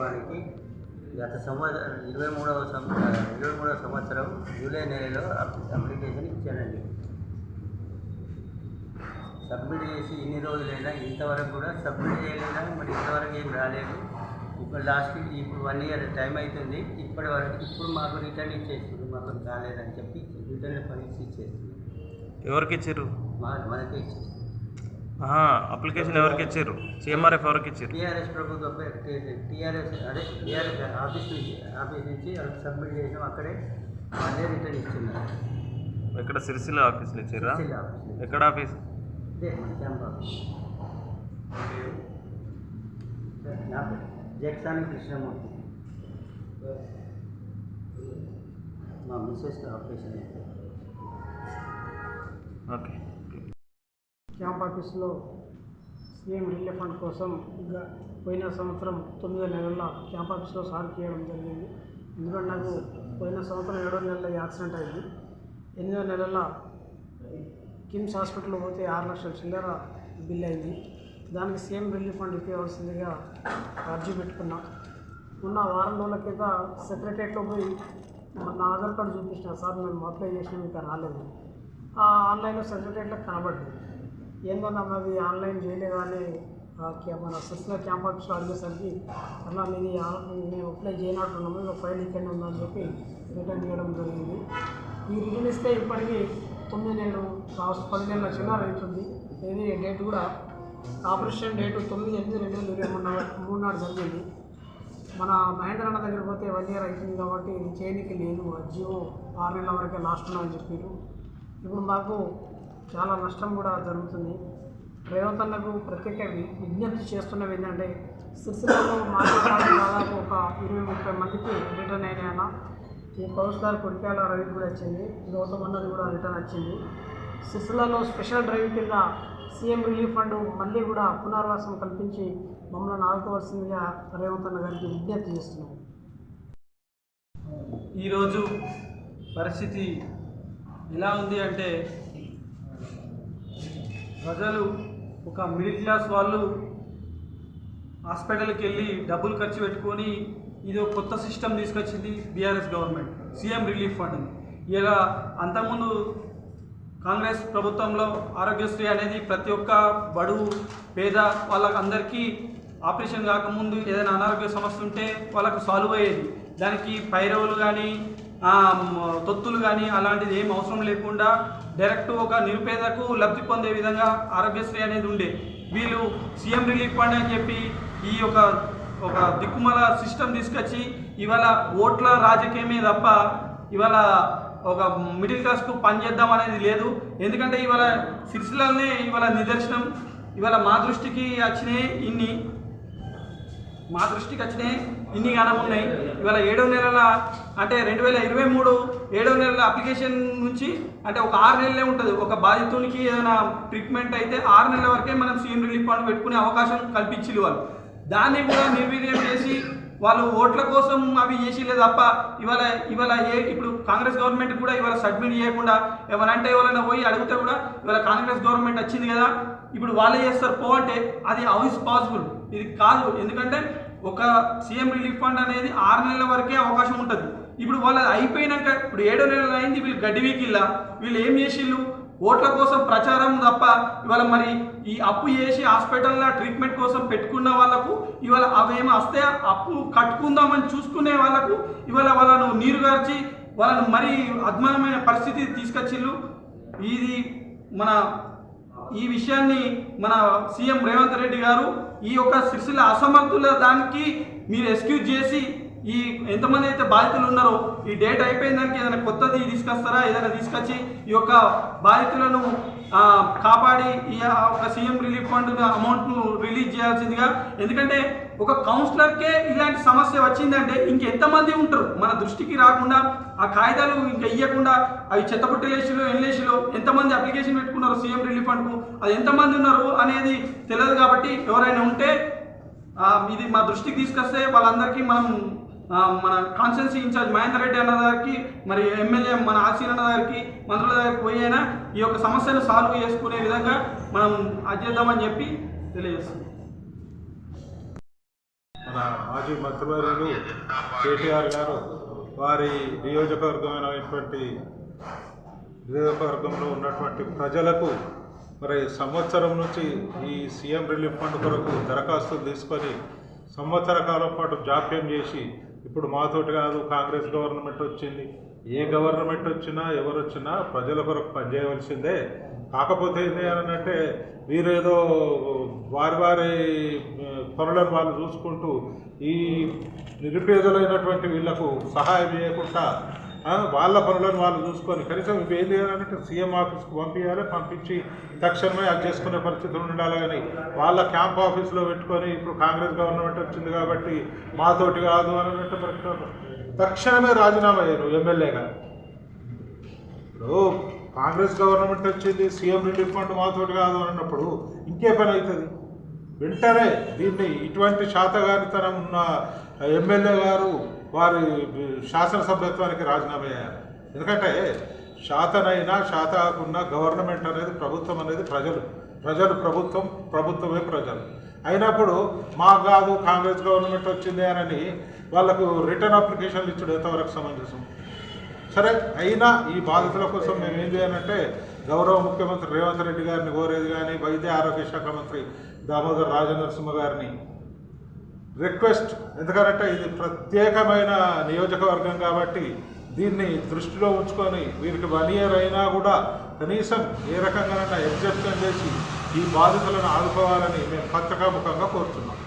ప్రభుత్వానికి గత సంవత్సరం ఇరవై మూడవ సంవత్సరం ఇరవై మూడవ సంవత్సరం జూలై నెలలో అప్- అప్లికేషన్ ఇచ్చానండి సబ్మిట్ చేసి ఇన్ని రోజులైనా ఇంతవరకు కూడా సబ్మిట్ చేయలేదా? మరి ఇంతవరకు ఏం రాలేదు. ఇప్పుడు లాస్ట్కి ఇప్పుడు వన్ ఇయర్ టైం అవుతుంది ఇప్పటి వరకు ఇప్పుడు మాకు రిటర్న్ ఇచ్చేస్తుంది మాకు కాలేదని చెప్పి రిటర్న్ పనిసి ఇచ్చేస్తుంది ఎవరికి ఇచ్చారు మా మనకే ఇచ్చేస్తుంది అప్లికేషన్ ఎవరికి ఇచ్చారు? సిఎంఆర్ఎఫ్ ఎవరికి ఇచ్చారు? టీఆర్ఎస్ ప్రభుత్వం టీఆర్ఎస్ అదే టీఆర్ఎస్ ఆఫీస్ నుంచి ఆఫీస్ నుంచి సబ్మిట్ చేసాం అక్కడే అదే రిటర్న్ ఇస్తున్నారు. ఎక్కడ సిరిసిల్ల ఆఫీస్లో ఇచ్చారా? ఆఫీస్ ఎక్కడ ఆఫీస్? ఆఫీస్. జక్సాని కృష్ణమూర్తి. మా మిస్సెస్ ఆపరేషన్ ఓకే. క్యాంప్ ఆఫీస్లో సీఎం రిలీఫ్ ఫండ్ కోసం ఇంకా పోయిన సంవత్సరం తొమ్మిదో నెలల్లో క్యాంప్ ఆఫీస్లో సార్ చేయడం జరిగింది. ఎందుకంటే నాకు పోయిన సంవత్సరం ఏడో నెలలో యాక్సిడెంట్ అయింది. ఎనిమిదో నెలల కిమ్స్ హాస్పిటల్లో పోతే ఆరు లక్షల చిల్లర బిల్ అయింది. దానికి సీఎం రిలీఫ్ ఫండ్ ఇవ్వవలసిందిగా అర్జీ పెట్టుకున్నా. ఉన్న వారం రోజుల కింద సెక్రటరియట్లో పోయి నా ఆధార్ కార్డు చూపించిన సార్ మేము అప్లై చేసినాం ఇంకా రాలేదు. ఆ ఆన్లైన్లో సెక్రటరియట్లో కనబడింది ఏందన్నా మాది ఆన్లైన్ చేయలేదా అని క్యా- మన సిస్టర్ క్యాంప్ ఆఫీస్లో అడిగేసరికి అలా నేను నేను అప్లై చేయనట్టున్నాము ఇక ఫైల్ ఇక్కడనే ఉందని చెప్పి రిటర్న్ చేయడం జరిగింది. ఈ రిటర్న్ ఇస్తే ఇప్పటికీ తొమ్మిది నెలలు లాస్ట్ పది నెలల చిల్లర అవుతుంది. ఇది డేట్ కూడా ఆపరేషన్ డేటు తొమ్మిది ఎనిమిది రెండు వేల ఇరవై మూడు నాడు- మూడు నాడు జరిగింది. మన మహేంద్ర అన్న దగ్గర పోతే వన్ ఇయర్ అవుతుంది కాబట్టి ఇది చేయనికి లేదు. ఆ జియో ఆరు నెలల వరకే లాస్ట్ ఉన్నాయని చెప్పారు ఇప్పుడు మాకు చాలా నష్టం కూడా జరుగుతుంది. రేవంత్ అన్నకు ప్రత్యేక విజ్ఞప్తి చేస్తున్నవి ఏంటంటే సిరిసిల్లలో మాట్లాడే దాదాపు ఒక ఇరవై ముప్పై మందికి రిటర్న్ అయినాయన్న. ఈ కౌన్సిలర్ కొడికాల రవి కూడా వచ్చింది. గౌతమ్ అన్నది కూడా రిటర్న్ వచ్చింది. సిరిసిల్లలో స్పెషల్ డ్రైవ్ కింద సీఎం రిలీఫ్ ఫండ్ మళ్ళీ కూడా పునర్వాసం కల్పించి మమ్మల్ని ఆదుకోవాల్సిందిగా రేవంత్ అన్న గారికి విజ్ఞప్తి చేస్తున్నాం. ఈరోజు పరిస్థితి ఎలా ఉంది అంటే ప్రజలు ఒక మిడిల్ క్లాస్ వాళ్ళు హాస్పిటల్కి వెళ్ళి డబ్బులు ఖర్చు పెట్టుకొని ఇది ఒక కొత్త సిస్టమ్ తీసుకొచ్చింది BRS government CM relief fund ఇలా అంతకుముందు కాంగ్రెస్ ప్రభుత్వంలో ఆరోగ్యశ్రీ అనేది ప్రతి ఒక్క బడుగు పేద వాళ్ళకందరికీ ఆపరేషన్ కాకముందు ఏదైనా అనారోగ్య సమస్య ఉంటే వాళ్ళకు సాల్వ్ అయ్యేది. దానికి పైరవులు కానీ తొత్తులు కానీ అలాంటిది ఏం అవసరం లేకుండా డైరెక్ట్ ఒక నిరుపేదకు లబ్ధి పొందే విధంగా ఆరోగ్యశ్రీ అనేది ఉండే. వీళ్ళు సీఎం రిలీఫ్ ఫండ్ అని చెప్పి ఈ యొక్క ఒక దిక్కుమల సిస్టమ్ తీసుకొచ్చి ఇవాళ ఓట్ల రాజకీయమే తప్ప ఇవాళ ఒక మిడిల్ క్లాస్కు పని చేద్దాం అనేది లేదు. ఎందుకంటే ఇవాళ సిరిసిలనే ఇవాళ నిదర్శనం. ఇవాళ మా దృష్టికి వచ్చినాయి ఇన్ని. మా దృష్టికి వచ్చినాయి ఇన్ని గానం ఉన్నాయి. ఇవాళ ఏడో నెలల అంటే రెండు వేల ఇరవై మూడు ఏడో నెలల అప్లికేషన్ నుంచి అంటే ఒక ఆరు నెలలే ఉంటుంది. ఒక బాధితునికి ఏదైనా ట్రీట్మెంట్ అయితే ఆరు నెలల వరకే మనం సీఎం రిలీఫ్ ఫండ్ పెట్టుకునే అవకాశం కల్పించింది వాళ్ళు. దాన్ని కూడా నిర్వీర్యం చేసి వాళ్ళు ఓట్ల కోసం అవి చేసిలే తప్ప ఇవాళ ఇవాళ ఏ ఇప్పుడు కాంగ్రెస్ గవర్నమెంట్ కూడా ఇవాళ సబ్మిట్ చేయకుండా ఏమనంటే ఎవరైనా పోయి అడిగితే కూడా ఇవాళ కాంగ్రెస్ గవర్నమెంట్ వచ్చింది కదా ఇప్పుడు వాళ్ళే చేస్తారు. పో అంటే అది హౌ ఇస్ పాసిబుల్? ఇది కాదు. ఎందుకంటే ఒక సీఎం రిలీఫ్ ఫండ్ అనేది ఆరు నెలల వరకే అవకాశం ఉంటుంది. ఇప్పుడు వాళ్ళ అయిపోయినాక ఇప్పుడు ఏడో నెలలు అయింది వీళ్ళు గడ్డి వీళ్ళు ఏం చేసిళ్ళు? ఓట్ల కోసం ప్రచారం తప్ప ఇవాళ మరి ఈ అప్పు చేసి హాస్పిటల్లో ట్రీట్మెంట్ కోసం పెట్టుకున్న వాళ్ళకు ఇవాళ అవేమో వస్తే అప్పు కట్టుకుందామని చూసుకునే వాళ్ళకు ఇవాళ వాళ్ళను నీరు గార్చి వాళ్ళను మరీ అద్మానమైన పరిస్థితి తీసుకొచ్చిళ్ళు. ఇది మన ఈ విషయాన్ని మన సీఎం రేవంత్ రెడ్డి గారు ఈ యొక్క సిరిసిల్ల అసమర్థుల దానికి మీరు ఎక్స్క్యూజ్ చేసి ఈ ఎంతమంది అయితే బాధితులు ఉన్నారో ఈ డేట్ అయిపోయిన దానికి ఏదైనా కొత్తది తీసుకొస్తారా? ఏదైనా తీసుకొచ్చి ఈ యొక్క బాధితులను కాపాడి ఈ ఒక సీఎం రిలీఫ్ ఫండ్ అమౌంట్ను రిలీజ్ చేయాల్సిందిగా. ఎందుకంటే ఒక కౌన్సిలర్కే ఇలాంటి సమస్య వచ్చిందంటే ఇంకెంతమంది ఉంటారు? మన దృష్టికి రాకుండా ఆ కాగితాలు ఇంకా ఇవ్వకుండా అవి చెత్తపుట్టలేసిలో ఎన్లేసిలో ఎంతమంది అప్లికేషన్ పెట్టుకున్నారు సీఎం రిలీఫ్ ఫండ్కు అది ఎంతమంది ఉన్నారు అనేది తెలియదు కాబట్టి ఎవరైనా ఉంటే ఇది మా దృష్టికి తీసుకొస్తే వాళ్ళందరికీ మనం మన కాన్స్టెన్సీ ఇన్ఛార్జ్ మహేందర్ రెడ్డి అన్న గారికి మరి ఎమ్మెల్యే మన ఆసీన్ అన్న గారికి మంత్రుల దగ్గరికి పోయి అయినా ఈ యొక్క సమస్యను సాల్వ్ చేసుకునే విధంగా మనం అది చేద్దామని చెప్పి తెలియజేస్తున్నాం. మాజీ మంత్రివర్యులు కేటీఆర్ గారు వారి నియోజకవర్గమైనటువంటి నియోజకవర్గంలో ఉన్నటువంటి ప్రజలకు మరి సంవత్సరం నుంచి ఈ సీఎం రిలీఫ్ ఫండ్ కొరకు దరఖాస్తులు తీసుకొని సంవత్సర కాలం పాటు జాప్యం చేసి ఇప్పుడు మాతోటి కాదు కాంగ్రెస్ గవర్నమెంట్ వచ్చింది. ఏ గవర్నమెంట్ వచ్చినా ఎవరు వచ్చినా ప్రజల కొరకు పనిచేయవలసిందే. కాకపోతే ఏంటి అని అంటే వీరేదో వారి వారి పనులను వాళ్ళు చూసుకుంటూ ఈ నిరుపేదలైనటువంటి వీళ్ళకు సహాయం చేయకుండా వాళ్ళ పనులను వాళ్ళు చూసుకొని కనీసం ఇవి ఏం చేయాలంటే సీఎం ఆఫీస్కి పంపించాలి పంపించి తక్షణమే అది చేసుకునే పరిస్థితులు ఉండాలి కానీ వాళ్ళ క్యాంప్ ఆఫీస్లో పెట్టుకొని ఇప్పుడు కాంగ్రెస్ గవర్నమెంట్ వచ్చింది కాబట్టి మాతోటి కాదు అని అంటే తక్షణమే రాజీనామా అయ్యారు ఎమ్మెల్యేగా. ఇప్పుడు కాంగ్రెస్ గవర్నమెంట్ వచ్చింది సీఎం రిలీఫ్ ఫండ్ మాతోటి కాదు అన్నప్పుడు ఇంకే పని అవుతుంది. వెంటనే దీన్ని ఇటువంటి శాతగానితనం ఉన్న ఎమ్మెల్యే గారు వారి శాసనసభ్యత్వానికి రాజీనామా చేయాలి. ఎందుకంటే శాతనైనా శాత కాకుండా గవర్నమెంట్ అనేది ప్రభుత్వం అనేది ప్రజలు. ప్రజలు ప్రభుత్వం ప్రభుత్వమే ప్రజలు. అయినప్పుడు మాకు కాదు కాంగ్రెస్ గవర్నమెంట్ వచ్చింది అని వాళ్ళకు రిటర్న్ అప్లికేషన్లు ఇచ్చడం ఎంతవరకు సమంజసం? సరే అయినా ఈ బాధితుల కోసం మేము ఏం చేయాలంటే గౌరవ ముఖ్యమంత్రి రేవంత్ రెడ్డి గారిని కోరేది కానీ వైద్య ఆరోగ్య శాఖ మంత్రి దామోదర్ రాజనరసింహ గారిని రిక్వెస్ట్. ఎందుకంటే ఇది ప్రత్యేకమైన నియోజకవర్గం కాబట్టి దీన్ని దృష్టిలో ఉంచుకొని వీరికి వన్ ఇయర్ అయినా కూడా కనీసం ఏ రకంగానైనా ఎగ్జెప్షన్ చేసి ఈ బాధితులను ఆదుకోవాలని మేము పత్రికాముఖంగా కోరుతున్నాం.